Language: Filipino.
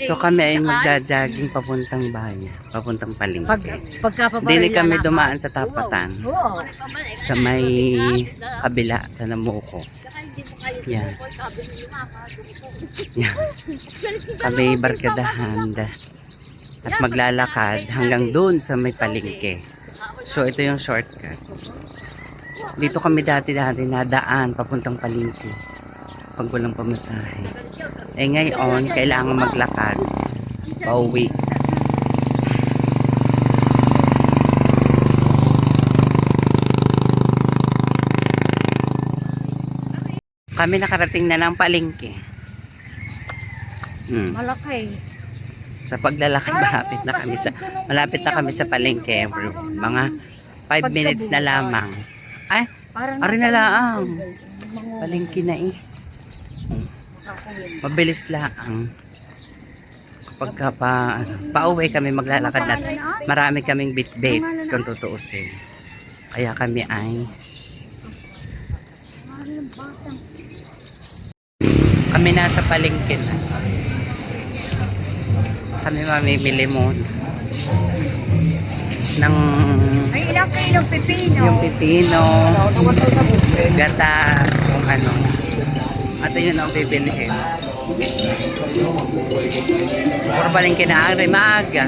So kami ay magja-jogging papuntang bayan, papuntang Pag, palengke. pagkapabaril Hindi kami dumaan sa tapatan, Oo. sa may kabila, sa Namuko. Yan. Yan. Kami barkadahan da- at maglalakad hanggang doon sa may palengke. So ito yung shortcut. Dito kami dati-dati nadaan papuntang palengke pag walang pamasahe. Eh ngayon, kailangan maglakad pauwi. Kami nakarating na ng palengke. Hmm. Malaki. Sa paglalakad, malapit na kami sa malapit na kami sa palengke. Mga 5 minutes na lamang. Ay, Ari na lang. Palengke na eh. Mabilis lang. Pagka pa, ano, pauwi kami maglalakad na. Marami kaming bit-bit kung tutuusin. Kaya kami ay kami nasa palengke na. Kami mamimili muna ng Ay, ilang kilong pipino? yung pipino, gata, kung ano. At yun ang bibilihin. Puro palengke na, maaga.